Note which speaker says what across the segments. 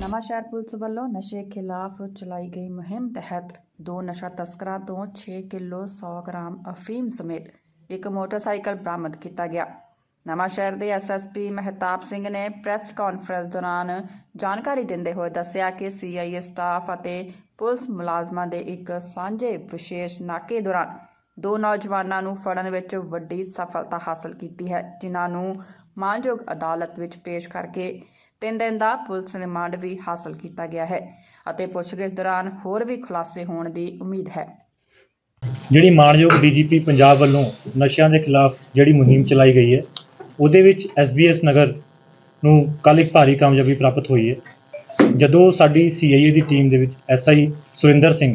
Speaker 1: Nawanshahr police ਵੱਲੋਂ ਨਸ਼ੇ ਖਿਲਾਫ ਚਲਾਈ ਗਈ ਮੁਹਿੰਮ ਤਹਿਤ ਦੋ ਨਸ਼ਾ ਤਸਕਰਾਂ ਤੋਂ 6 ਕਿਲੋ 100 ਗ੍ਰਾਮ ਅਫੀਮ ਸਮੇਤ ਇੱਕ ਮੋਟਰਸਾਈਕਲ ਬਰਾਮਦ ਕੀਤਾ ਗਿਆ। ਨਵਾਂਸ਼ਹਿਰ ਦੇ ਐਸਐਸਪੀ ਮਹਿਤਾਬ ਸਿੰਘ ਨੇ ਪ੍ਰੈਸ ਕਾਨਫਰੰਸ ਦੌਰਾਨ ਜਾਣਕਾਰੀ ਦਿੰਦੇ ਹੋਏ ਦੱਸਿਆ ਕਿ ਸੀਆਈਏ ਸਟਾਫ ਅਤੇ ਪੁਲਿਸ ਮੁਲਾਜ਼ਮਾਂ ਦੇ ਇੱਕ ਸਾਂਝੇ ਵਿਸ਼ੇਸ਼ ਨਾਕੇ ਦੌਰਾਨ ਦੋ ਨੌਜਵਾਨਾਂ ਨੂੰ ਫੜਨ ਵਿੱਚ ਵੱਡੀ ਸਫਲਤਾ ਹਾਸਲ ਕੀਤੀ ਹੈ, ਜਿਨ੍ਹਾਂ ਨੂੰ ਮਾਨਯੋਗ ਅਦਾਲਤ ਵਿੱਚ ਪੇਸ਼ ਕਰਕੇ ਤਿੰਨ ਦਿਨ ਦਾ ਪੁਲਿਸ ਰਿਮਾਂਡ ਵੀ ਹਾਸਲ ਕੀਤਾ ਗਿਆ ਹੈ ਅਤੇ ਪੁੱਛਗਿੱਛ ਦੌਰਾਨ ਹੋਰ ਵੀ ਖੁਲਾਸੇ ਹੋਣ ਦੀ ਉਮੀਦ ਹੈ।
Speaker 2: ਜਿਹੜੀ ਮਾਣਯੋਗ ਡੀਜੀਪੀ ਪੰਜਾਬ ਵੱਲੋਂ ਨਸ਼ਿਆਂ ਦੇ ਖਿਲਾਫ ਜਿਹੜੀ ਮੁਹਿੰਮ ਚਲਾਈ ਗਈ ਹੈ, ਉਹਦੇ ਵਿੱਚ ਐਸਬੀਐਸ ਨਗਰ ਨੂੰ ਕੱਲ੍ਹ ਇੱਕ ਭਾਰੀ ਕਾਮਯਾਬੀ ਪ੍ਰਾਪਤ ਹੋਈ ਹੈ। ਜਦੋਂ ਸਾਡੀ ਸੀਆਈਏ ਦੀ ਟੀਮ ਦੇ ਵਿੱਚ ਐਸਆਈ ਸੁਰਿੰਦਰ ਸਿੰਘ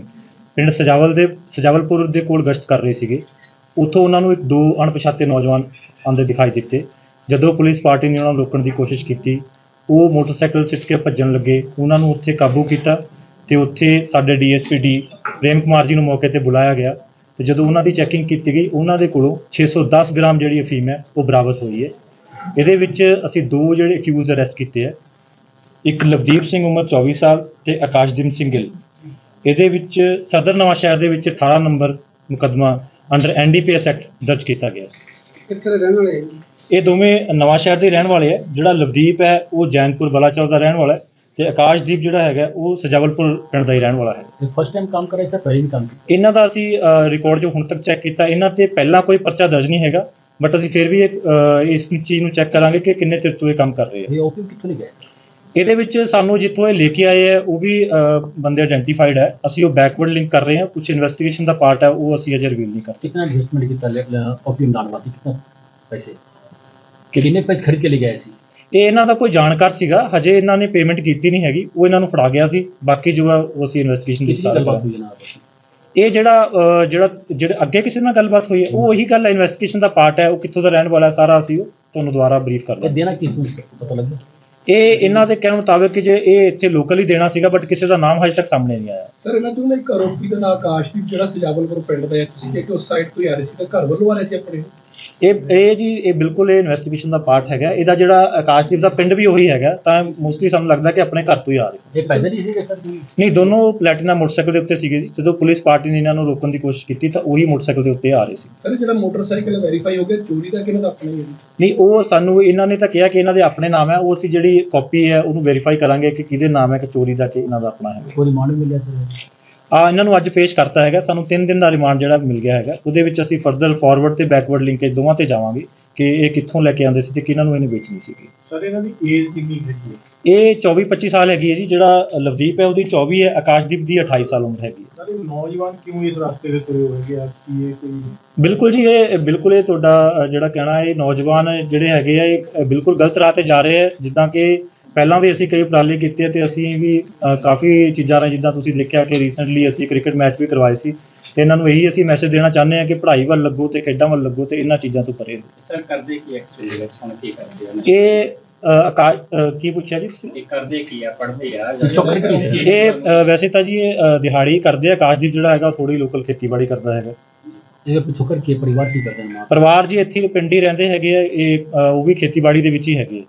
Speaker 2: ਪਿੰਡ ਸਜਾਵਲ ਦੇ, ਸਜਾਵਲਪੁਰ ਦੇ ਕੋਲ ਗਸ਼ਤ ਕਰ ਰਹੇ ਸੀਗੇ, ਉੱਥੋਂ ਉਹਨਾਂ ਨੂੰ ਇੱਕ ਦੋ ਅਣਪਛਾਤੇ ਨੌਜਵਾਨ ਆਉਂਦੇ ਦਿਖਾਈ ਦਿੱਤੇ। ਜਦੋਂ ਪੁਲਿਸ ਪਾਰਟੀ ਨੇ ਉਹਨਾਂ ਨੂੰ ਰੋਕਣ ਦੀ ਕੋਸ਼ਿਸ਼ ਕੀਤੀ ਉਹ ਮੋਟਰਸਾਈਕਲ ਸਿੱਟ ਕੇ ਭੱਜਣ ਲੱਗੇ। ਉਹਨਾਂ ਨੂੰ ਉੱਥੇ ਕਾਬੂ ਕੀਤਾ ਤੇ ਉੱਥੇ ਸਾਡੇ ਡੀਐਸਪੀ ਡੀ ਪ੍ਰੇਮ ਕੁਮਾਰ ਜੀ ਨੂੰ ਮੌਕੇ ਤੇ ਬੁਲਾਇਆ ਗਿਆ। ਤੇ ਜਦੋਂ ਉਹਨਾਂ ਦੀ ਚੈਕਿੰਗ ਕੀਤੀ ਗਈ, ਉਹਨਾਂ ਦੇ ਕੋਲੋਂ 610 ਗ੍ਰਾਮ ਜਿਹੜੀ ਅਫੀਮ ਹੈ, ਉਹ ਬਰਾਮਦ ਹੋਈ ਹੈ। ਇਹਦੇ ਵਿੱਚ ਅਸੀਂ ਦੋ ਜਿਹੜੇ ਅਕਿਊਜ਼ ਅਰੈਸਟ ਕੀਤੇ ਹੈ। ਇੱਕ ਲਵਦੀਪ ਸਿੰਘ ਉਮਰ 24 ਸਾਲ ਤੇ ਆਕਾਸ਼ਦੀਪ ਸਿੰਘ ਗਿੱਲ। ਇਹਦੇ ਵਿੱਚ ਸਦਰ ਨਵਾਂ ਸ਼ਹਿਰ ਦੇ ਵਿੱਚ 18 ਨੰਬਰ ਮੁਕੱਦਮਾ ਅੰਡਰ ਐਨਡੀਪੀਐਸ ਐਕਟ ਦਰਜ ਕੀਤਾ ਗਿਆ।
Speaker 3: ਕਿੱਥੇ ਦੇ ਰਹਿਣ ਵਾਲੇ
Speaker 2: ਇਹ ਦੋਵੇਂ ਨਵਾਂ ਸ਼ਹਿਰ ਦੇ ਰਹਿਣ ਵਾਲੇ ਹੈ ਜਿਹੜਾ ਲਵਦੀਪ ਹੈ ਉਹ ਜੈਨਪੁਰ ਬਲਾਚੌਰ ਦਾ ਰਹਿਣ ਵਾਲਾ ਹੈ ਤੇ ਆਕਾਸ਼ਦੀਪ ਜਿਹੜਾ ਹੈਗਾ ਉਹ ਸਜਾਵਲਪੁਰ ਪਿੰਡ ਦਾ ਹੀ ਰਹਿਣ ਵਾਲਾ ਹੈ
Speaker 4: ये फर्स्ट टाइम काम कर रहे हैं सर पहले भी काम किया
Speaker 2: ਇਹਨਾਂ ਦਾ ਅਸੀਂ ਰਿਕਾਰਡ ਜੋ ਹੁਣ ਤੱਕ ਚੈੱਕ ਕੀਤਾ ਇਹਨਾਂ ਤੇ ਪਹਿਲਾਂ ਕੋਈ ਪਰਚਾ ਦਰਜ ਨਹੀਂ ਹੈਗਾ ਬਟ ਅਸੀਂ ਫਿਰ ਵੀ ਇਹ, ਅਹ, ਇਸ ਚੀਜ਼ ਨੂੰ ਚੈੱਕ ਕਰਾਂਗੇ ਕਿ ਕਿੰਨੇ ਚਿਰ ਤੋਂ ਇਹ ਕੰਮ ਕਰ ਰਹੇ ਆ
Speaker 4: ये ओपीएम कितने ले गए सर
Speaker 2: ਇਹਦੇ ਵਿੱਚ ਸਾਨੂੰ ਜਿੱਥੋਂ ਇਹ ਲੈ ਕੇ ਆਏ ਹੈ ਉਹ ਵੀ ਅਹ, ਬੰਦੇ ਆਇਡੈਂਟੀਫਾਈਡ ਹੈ ਅਸੀਂ ਉਹ ਬੈਕਵਰਡ ਲਿੰਕ ਕਰ ਰਹੇ ਹਾਂ ਕੁਝ ਇਨਵੈਸਟੀਗੇਸ਼ਨ ਦਾ ਪਾਰਟ ਹੈ ਉਹ ਅਸੀਂ ਅਜੇ ਰਿਵੀਲ ਨਹੀਂ ਕਰ ਸਕਦੇ
Speaker 4: कितना इन्वेस्टमेंट कितना ओपीएम डालवासी कितना पैसे ਕਿ ਕਿੰਨੇ ਪੈਸੇ ਖਰੀਦ ਕੇ ਗਏ ਸੀ?
Speaker 2: ਇਹ ਇਹਨਾਂ ਦਾ ਕੋਈ ਜਾਣਕਾਰ ਸੀਗਾ ਹਜੇ ਇਹਨਾਂ ਨੇ ਪੇਮੈਂਟ ਕੀਤੀ ਨਹੀਂ ਹੈਗੀ ਉਹ ਇਹਨਾਂ ਨੂੰ ਫੜਾ ਗਿਆ ਸੀ ਬਾਕੀ ਜੋ ਆ ਉਹ ਅਸੀਂ ਇਨਵੈਸਟੀਗੇਸ਼ਨ ਦੀ
Speaker 4: ਕਿਸ
Speaker 2: ਸਾਰੀ
Speaker 4: ਜਨਾਬ
Speaker 2: ਇਹ ਜਿਹੜਾ ਜਿਹੜਾ ਜਿਹੜਾ ਅੱਗੇ ਕਿਸੇ ਨਾਲ ਗੱਲਬਾਤ ਹੋਈ ਹੈ ਉਹ ਉਹੀ ਗੱਲ ਇਨਵੈਸਟੀਗੇਸ਼ਨ ਦਾ ਪਾਰਟ ਹੈ ਉਹ ਕਿੱਥੋਂ ਦਾ ਰਹਿਣ ਵਾਲਾ ਸਾਰਾ ਅਸੀਂ ਉਹ ਤੁਹਾਨੂੰ ਦੁਬਾਰਾ ਬਰੀਫ ਕਰ
Speaker 4: ਇਹ ਦੇਣਾ ਕਿਸ ਨੂੰ ਪਤਾ ਲੱਗਿਆ
Speaker 2: ਇਹ ਇਹਨਾਂ ਦੇ ਕਹਿਣ ਮੁਤਾਬਕ ਕਿ ਜੇ ਇਹ ਇੱਥੇ ਲੋਕਲੀ ਦੇਣਾ ਸੀਗਾ ਬਟ ਕਿਸੇ ਦਾ ਨਾਮ ਹਜੇ ਤੱਕ ਸਾਹਮਣੇ ਨਹੀਂ ਆਇਆ।
Speaker 3: ਸਰ ਇਹਨਾਂ ਤੋਂ ਇੱਕ ਆਰੋਪੀ ਦਾ ਨਾਂ ਆਕਾਸ਼ਦੀਪ ਜਿਹੜਾ ਸਜਾਵਲਪੁਰ ਪਿੰਡ ਦਾ ਹੈ ਤੁਸੀਂ ਕਿ ਉਸ ਸਾਈਡ ਤੋਂ ਆ ਰਹੇ ਸੀ ਤਾਂ ਘਰ ਵੱਲੋਂ ਆ ਰਹੇ ਸੀ ਆਪਣੇ।
Speaker 2: ਇਹ ਇਹ ਜੀ ਇਹ ਬਿਲਕੁਲ ਇਹ ਇਨਵੈਸਟੀਗੇਸ਼ਨ ਦਾ ਪਾਰਟ ਹੈਗਾ। ਇਹਦਾ ਜਿਹੜਾ ਆਕਾਸ਼ਦੀਪ ਦਾ ਪਿੰਡ ਵੀ ਉਹੀ ਹੈਗਾ। ਤਾਂ ਮੋਸਟਲੀ ਸਾਨੂੰ ਲੱਗਦਾ ਕਿ ਆਪਣੇ ਘਰ ਤੋਂ ਹੀ ਆ ਰਹੇ।
Speaker 4: ਇਹ ਪੈਦਲ ਹੀ ਸੀਗੇ ਸਰ? ਜੀ
Speaker 2: ਨਹੀਂ ਦੋਨੋਂ ਪਲੈਟੀਨਾ ਮੋਟਰਸਾਈਕਲ ਦੇ ਉੱਤੇ ਸੀਗੇ ਜੀ। ਜਦੋਂ ਪੁਲਿਸ ਪਾਰਟੀ ਨੇ ਇਹਨਾਂ ਨੂੰ ਰੋਕਣ ਦੀ ਕੋਸ਼ਿਸ਼ ਕੀਤੀ ਤਾਂ ਉਹੀ ਮੋਟਰਸਾਈਕਲ ਦੇ ਉੱਤੇ ਆ ਰਹੇ ਸੀ।
Speaker 3: ਸਰ ਜਿਹੜਾ ਮੋਟਰਸਾਈਕਲ ਵੈਰੀਫਾਈ ਹੋ ਗਿਆ ਚੋਰੀ ਦਾ ਕਿਹਨਾਂ ਦਾ ਆਪਣਾ ਹੀ ਹੈ
Speaker 2: ਨਹੀਂ ਉਹ ਸਾਨੂੰ ਇਹਨਾਂ ਨੇ ਤਾਂ ਕਿਹਾ ਕਿ ਇਹਨਾਂ ਦੇ ਆਪਣੇ ਨਾਮ ਹੈ। ਉਹ ਅਸੀਂ ਜਿਹੜੀ ਕਾਪੀ ਹੈ ਉਹਨੂੰ ਵੈਰੀਫਾਈ ਕਰਾਂਗੇ ਕਿ ਕਿਹਦੇ ਨਾਮ ਹੈ ਕਿ ਚੋਰੀ ਦਾ ਕਿ ਇਹਨਾਂ ਦਾ ਆਪਣਾ ਹੈ।
Speaker 4: ਕੋਈ ਰਿਮਾਂਡ ਮਿਲਿਆ ਸਰ?
Speaker 2: ਆ ਇਹਨਾਂ ਨੂੰ ਅੱਜ ਪੇਸ਼ ਕਰਤਾ ਹੈਗਾ। ਸਾਨੂੰ 3 ਦਿਨ ਦਾ ਰਿਮਾਂਡ ਜਿਹੜਾ ਮਿਲ ਗਿਆ ਹੈਗਾ। ਉਹਦੇ ਵਿੱਚ ਅਸੀਂ ਫਰਦਰ ਫਾਰਵਰਡ ਤੇ ਬੈਕਵਰਡ ਲਿੰਕੇਜ ਦੋਵਾਂ ਤੇ ਜਾਵਾਂਗੇ ਕਿ ਇਹ ਕਿੱਥੋਂ ਲੈ ਕੇ ਆਉਂਦੇ ਸੀ ਤੇ ਕਿਹਨਾਂ ਨੂੰ ਇਹਨੇ ਵੇਚਣੀ ਸੀਗੀ।
Speaker 3: ਸਰ ਇਹਨਾਂ ਦੀ ਏਜ ਕਿੰਨੀ ਹੈਗੀ ਹੈ?
Speaker 2: ਇਹ 24 25 ਸਾਲ ਹੈਗੀ ਹੈ ਜੀ। ਜਿਹੜਾ ਲਵਦੀਪ ਹੈ ਉਹਦੀ 24 ਹੈ। ਆਕਾਸ਼ਦੀਪ ਦੀ 28 ਸਾਲ ਉਮਰ ਹੈਗੀ ਹੈ।
Speaker 3: ਸਰ ਇਹ ਨੌਜਵਾਨ ਕਿਉਂ ਇਸ ਰਸਤੇ ਦੇ ਤੁਰੇ ਹੋਏ ਆ? ਕੀ ਇਹ ਕੋਈ
Speaker 2: ਬਿਲਕੁਲ ਜੀ ਇਹ ਬਿਲਕੁਲ ਇਹ ਤੁਹਾਡਾ ਜਿਹੜਾ ਕਹਿਣਾ ਹੈ ਇਹ ਨੌਜਵਾਨ ਜਿਹੜੇ ਹੈਗੇ ਆ ਇਹ ਬਿਲਕੁਲ ਗਲਤ ਰਾਹ ਤੇ ਜਾ ਰਹੇ ਆ। ਜਿੱਦਾਂ ਕਿ ਪਹਿਲਾਂ ਵੀ ਅਸੀਂ ਕਈ ਉਪਰਾਲੇ ਕੀਤੇ ਤੇ ਅਸੀਂ ਵੀ ਕਾਫੀ ਚੀਜ਼ਾਂ ਰਾਂ ਜਿੱਦਾਂ ਤੁਸੀਂ ਦੇਖਿਆ ਕਿ ਰੀਸੈਂਟਲੀ ਅਸੀਂ ਕ੍ਰਿਕਟ ਮੈਚ ਵੀ ਕਰਵਾਏ ਸੀ ਤੇ ਇਹਨਾਂ ਨੂੰ ਇਹੀ ਅਸੀਂ ਮੈਸੇਜ ਦੇਣਾ ਚਾਹੁੰਦੇ ਹਾਂ ਕਿ ਪੜ੍ਹਾਈ ਵੱਲ ਲੱਗੋ ਤੇ ਖੇਡਾਂ ਵੱਲ ਲੱਗੋ ਤੇ ਇਹਨਾਂ ਚੀਜ਼ਾਂ ਤੋਂ ਪਰੇ
Speaker 5: ਸਰ ਕਰਦੇ ਕੀ ਐਕਚੁਅਲੀ ਹੁਣ ਕੀ ਕਰਦੇ ਆ?
Speaker 2: ਇਹ ਅ, ਕੀ ਪੁੱਛਿਆ ਜੀ ਤੁਸੀਂ?
Speaker 5: ਇਹ ਕਰਦੇ ਕੀ ਆ? ਪੜ੍ਹਦੇ ਆ?
Speaker 4: ਜਾਂ- ਚੁੱਕ ਕੀ ਸੀ?
Speaker 2: ਇਹ ਵੈਸੇ ਤਾਂ ਜੀ ਦਿਹਾੜੀ ਕਰਦੇ ਆ। ਆਕਾਸ਼ਦੀਪ ਜਿਹੜਾ ਹੈਗਾ ਥੋੜੀ ਲੋਕਲ ਖੇਤੀਬਾੜੀ ਕਰਦਾ ਹੈਗਾ।
Speaker 4: ਇਹਦੇ ਪਿੱਛੋਂ ਕਰਕੇ ਪਰਿਵਾਰ ਕੀ ਕਰਦੇ ਨੇ
Speaker 2: ਪਰਿਵਾਰ ਜੀ ਇੱਥੇ ਪਿੰਡ ਹੀ ਰਹਿੰਦੇ ਹੈਗੇ ਆ। ਇਹ ਉਹ ਵੀ ਖੇਤੀਬਾੜੀ ਦੇ ਵਿੱਚ ਹੀ ਹੈਗੇ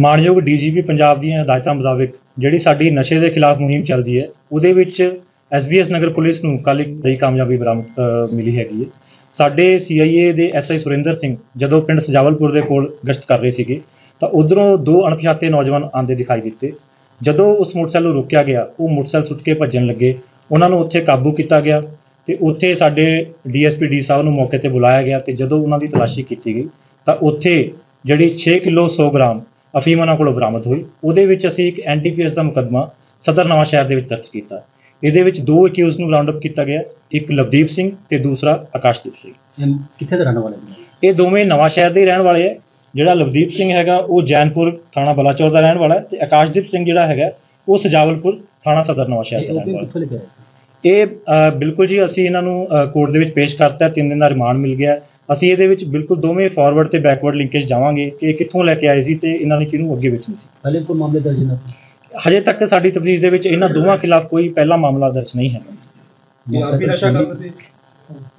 Speaker 2: ਮਾਣਯੋਗ ਡੀਜੀਪੀ ਪੰਜਾਬ ਦੀਆਂ ਹਦਾਇਤਾਂ ਮੁਤਾਬਿਕ ਜਿਹੜੀ ਸਾਡੀ ਨਸ਼ੇ ਦੇ ਖਿਲਾਫ ਮੁਹਿੰਮ ਚੱਲਦੀ ਹੈ, ਉਹਦੇ ਵਿੱਚ ਐਸਬੀਐਸ ਨਗਰ ਪੁਲਿਸ ਨੂੰ ਕੱਲ੍ਹ ਇੱਕ ਬੜੀ ਕਾਮਯਾਬੀ ਬਰਾਮਦ ਮਿਲੀ ਹੈਗੀ ਹੈ। ਸਾਡੇ ਸੀਆਈਏ ਦੇ ਐਸਆਈ ਸੁਰਿੰਦਰ ਸਿੰਘ ਜਦੋਂ ਪਿੰਡ ਸਜਾਵਲਪੁਰ ਦੇ ਕੋਲ ਗਸ਼ਤ ਕਰ ਰਹੇ ਸੀਗੇ, ਤਾਂ ਉਧਰੋਂ ਦੋ ਅਣਪਛਾਤੇ ਨੌਜਵਾਨ ਆਂਦੇ ਦਿਖਾਈ ਦਿੱਤੇ। ਜਦੋਂ ਉਸ ਮੋਟਰਸਾਈਕਲ ਨੂੰ ਰੋਕਿਆ ਗਿਆ, ਉਹ ਮੋਟਰਸਾਈਕਲ ਸੁੱਟ ਕੇ ਭੱਜਣ ਲੱਗੇ। ਉਹਨਾਂ ਨੂੰ ਉੱਥੇ ਕਾਬੂ ਕੀਤਾ ਗਿਆ ਤੇ ਉੱਥੇ ਸਾਡੇ ਡੀਐਸਪੀ ਡੀ ਸਾਹਿਬ ਨੂੰ ਮੌਕੇ ਤੇ ਬੁਲਾਇਆ ਗਿਆ ਤੇ ਜਦੋਂ ਉਹਨਾਂ ਦੀ ਤਲਾਸ਼ੀ ਕੀਤੀ ਗਈ, ਤਾਂ ਉੱਥੇ ਜਿਹੜੀ 6 ਕਿਲੋ 100 ਗ੍ਰਾਮ ਅਫੀਮ ਉਹਨਾਂ ਕੋਲੋਂ ਬਰਾਮਦ ਹੋਈ। ਉਹਦੇ ਵਿੱਚ ਅਸੀਂ ਇੱਕ ਐਨਡੀਪੀਐਸ ਦਾ ਮੁਕਦਮਾ ਸਦਰ ਨਵਾਂ ਸ਼ਹਿਰ ਦੇ ਵਿੱਚ ਦਰਜ ਕੀਤਾ। ਇਹਦੇ ਵਿੱਚ ਦੋ ਅਕਿਊਜ਼ ਨੂੰ ਰਾਉਂਡ ਅਪ ਕੀਤਾ ਗਿਆ। ਇੱਕ ਲਵਦੀਪ ਸਿੰਘ ਤੇ ਦੂਸਰਾ ਆਕਾਸ਼ਦੀਪ ਸਿੰਘ।
Speaker 4: ਕਿੱਥੇ ਦੇ ਰਹਿਣ ਵਾਲੇ
Speaker 2: ਇਹ ਦੋਵੇਂ ਨਵਾਂ ਸ਼ਹਿਰ ਦੇ ਰਹਿਣ ਵਾਲੇ ਹੈ ਜਿਹੜਾ ਲਵਦੀਪ ਸਿੰਘ ਹੈਗਾ ਉਹ ਜੈਨਪੁਰ ਥਾਣਾ ਬਲਾਚੌਰ ਦਾ ਰਹਿਣ ਵਾਲਾ ਤੇ ਆਕਾਸ਼ਦੀਪ ਸਿੰਘ ਜਿਹੜਾ ਹੈਗਾ ਉਹ ਸਜਾਵਲਪੁਰ ਥਾਣਾ ਸਦਰ ਨਵਾਂ ਸ਼ਹਿਰ ਦਾ ਰਹਿਣ ਵਾਲਾ ਇਹ ਬਿਲਕੁਲ ਜੀ ਅਸੀਂ ਇਹਨਾਂ ਨੂੰ ਕੋਰਟ ਦੇ ਵਿੱਚ ਪੇਸ਼ ਕਰਤਾ। ਤਿੰਨ ਦਿਨ ਦਾ ਰਿਮਾਂਡ ਮਿਲ ਗਿਆ। ਅਸੀਂ ਇਹਦੇ ਵਿੱਚ ਬਿਲਕੁਲ ਦੋਵੇਂ ਫਾਰਵਰਡ ਤੇ ਬੈਕਵਰਡ ਲਿੰਕੇਜ ਜਾਵਾਂਗੇ ਕਿ ਕਿੱਥੋਂ ਲੈ ਕੇ ਆਏ ਸੀ ਤੇ ਇਹਨਾਂ ਨੇ ਕਿਹਨੂੰ ਅੱਗੇ ਵੇਚਣਾ ਸੀ।
Speaker 4: ਪਹਿਲੇ ਕੋਈ ਮਾਮਲੇ ਦਰਜ ਨਾ
Speaker 2: ਹਜੇ ਤੱਕ ਸਾਡੀ ਤਫਤੀਸ਼ ਦੇ ਵਿੱਚ ਇਹਨਾਂ ਦੋਵਾਂ ਖਿਲਾਫ ਕੋਈ ਪਹਿਲਾ ਮਾਮਲਾ ਦਰਜ ਨਹੀਂ ਹੈ।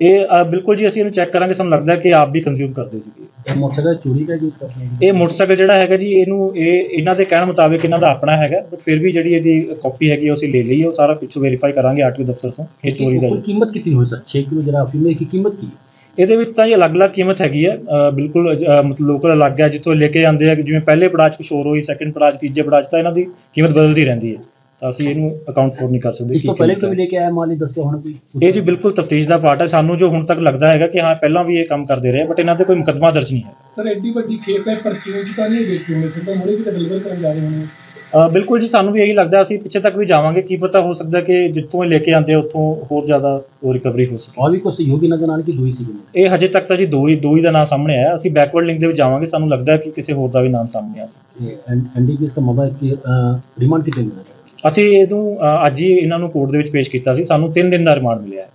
Speaker 3: ਇਹ
Speaker 2: ਬਿਲਕੁਲ ਜੀ ਅਸੀਂ ਇਹਨੂੰ ਚੈੱਕ ਕਰਾਂਗੇ ਸਾਨੂੰ ਲੱਗਦਾ ਕਿ ਆਪ ਵੀ ਕੰਜ਼ਿਊਮ ਕਰਦੇ ਸੀਗੇ।
Speaker 4: ਇਹ ਮੋਟਰਸਾਈਕਲ ਚੋਰੀ ਦਾ ਯੂਜ਼ ਕਰਦੇ
Speaker 2: ਇਹ ਮੋਟਰਸਾਈਕਲ ਜਿਹੜਾ ਹੈਗਾ ਜੀ ਇਹਨੂੰ ਇਹ ਇਹਨਾਂ ਦੇ ਕਹਿਣ ਮੁਤਾਬਿਕ ਇਹਨਾਂ ਦਾ ਆਪਣਾ ਹੈਗਾ ਬਟ ਫਿਰ ਵੀ ਜਿਹੜੀ ਇਹਦੀ ਕਾਪੀ ਹੈਗੀ ਉਹ ਅਸੀਂ ਲੈ ਲਈ ਉਹ ਸਾਰਾ ਪਿੱਛੋਂ ਵੈਰੀਫਾਈ ਕਰਾਂਗੇ ਆਰਟੀਓ ਦਫ਼ਤਰ ਤੋਂ ਇਹ ਚੋਰੀ ਦਾ
Speaker 4: ਕੀਮਤ ਕਿੰਨੀ ਹੋ ਸਕਦੀ ਹੈ 6 ਕਿਲੋ ਜਿਹੜਾ ਅਫੀਮ ਦੀ ਕੀਮਤ ਕੀ ਹੈ?
Speaker 2: ਇਹਦੇ ਵਿੱਚ ਤਾਂ ਇਹ ਅਲੱਗ-ਅਲੱਗ ਕੀਮਤ ਹੈਗੀ ਹੈ ਬਿਲਕੁਲ ਮਤਲਬ ਲੋਕਲ ਅਲੱਗ ਹੈ ਜਿੱਥੋਂ ਲੈ ਕੇ ਜਾਂਦੇ ਆ ਜਿਵੇਂ ਪਹਿਲੇ ਪੜਾਅ 'ਚ ਕੁਝ ਹੋਰ ਹੋਈ ਸੈਕੰਡ ਪੜਾਅ 'ਚ ਤੀਜੇ ਪੜਾਅ 'ਚ ਤਾਂ ਇਹਨਾਂ ਦੀ ਕੀਮਤ ਬਦਲਦੀ ਰਹਿੰਦੀ ਹੈ ਤਾਂ ਅਸੀਂ ਇਹਨੂੰ ਅਕਾਊਂਟ ਫੋਰ ਨਹੀਂ ਕਰ ਸਕਦੇ
Speaker 4: ਇਸ
Speaker 2: ਤੋਂ ਪਹਿਲੇ
Speaker 4: ਕਿਵੇਂ ਲੈ ਕੇ ਆਇਆ? ਮਾਲੀ ਦੱਸਿਓ ਹੁਣ ਕੋਈ।
Speaker 2: ਇਹ ਜੀ ਬਿਲਕੁਲ ਤਫਤੀਸ਼ ਦਾ ਪਾਰਟ ਹੈ ਸਾਨੂੰ ਜੋ ਹੁਣ ਤੱਕ ਲੱਗਦਾ ਹੈਗਾ ਕਿ ਹਾਂ ਪਹਿਲਾਂ ਵੀ ਇਹ ਕੰਮ ਕਰਦੇ ਰਹੇ ਬਟ ਇਹਨਾਂ ਤੇ ਕੋਈ ਮੁਕੱਦਮਾ ਦਰਜ ਨਹੀਂ ਹੈ।
Speaker 3: ਸਰ ਐਡੀ ਵੱਡੀ ਖੇਪ ਹੈ ਪਰਚੂਨ ਤਾਂ ਨਹੀਂ ਵੇਚੀ ਹੋਣੀ ਸਿੱਧਾ ਮੁੜੇ ਕਿਤੇ ਡਿਲੀਵਰ ਕਰਨ ਜਾ ਰਹੇ ਹੋਣੇ
Speaker 2: ਬਿਲਕੁਲ ਜੀ ਸਾਨੂੰ ਵੀ ਇਹੀ ਲੱਗਦਾ ਅਸੀਂ ਪਿੱਛੇ ਤੱਕ ਵੀ ਜਾਵਾਂਗੇ ਕੀ ਪਤਾ ਹੋ ਸਕਦਾ ਕਿ ਜਿੱਥੋਂ ਇਹ ਲੈ ਕੇ ਆਉਂਦੇ ਆ ਉੱਥੋਂ ਹੋਰ ਜ਼ਿਆਦਾ ਉਹ ਰਿਕਵਰੀ ਹੋ ਸਕੇ
Speaker 4: और भी कोई सहयोगी नजर आने की दो ही सी
Speaker 2: ਇਹ ਹਜੇ ਤੱਕ ਤਾਂ ਜੀ ਦੋ ਹੀ ਦੋ ਹੀ ਦਾ ਨਾਮ ਸਾਹਮਣੇ ਆਇਆ ਅਸੀਂ ਬੈਕਵਰਡ ਲਿੰਕ ਦੇ ਵਿੱਚ ਜਾਵਾਂਗੇ ਸਾਨੂੰ ਲੱਗਦਾ ਹੈ ਕਿ ਕਿਸੇ ਹੋਰ ਦਾ ਵੀ ਨਾਮ ਸਾਹਮਣੇ ਆ ਸਕਦਾ
Speaker 4: एनडीपीएस का मोबाइल की रिमांड कितने मिला
Speaker 2: ਅਸੀਂ ਇਹਨੂੰ ਅ, ਅੱਜ ਹੀ ਇਹਨਾਂ ਨੂੰ ਕੋਰਟ ਦੇ ਵਿੱਚ ਪੇਸ਼ ਕੀਤਾ ਸੀ ਸਾਨੂੰ 3 ਦਿਨ ਦਾ ਰਿਮਾਂਡ ਮਿਲਿਆ ਹੈ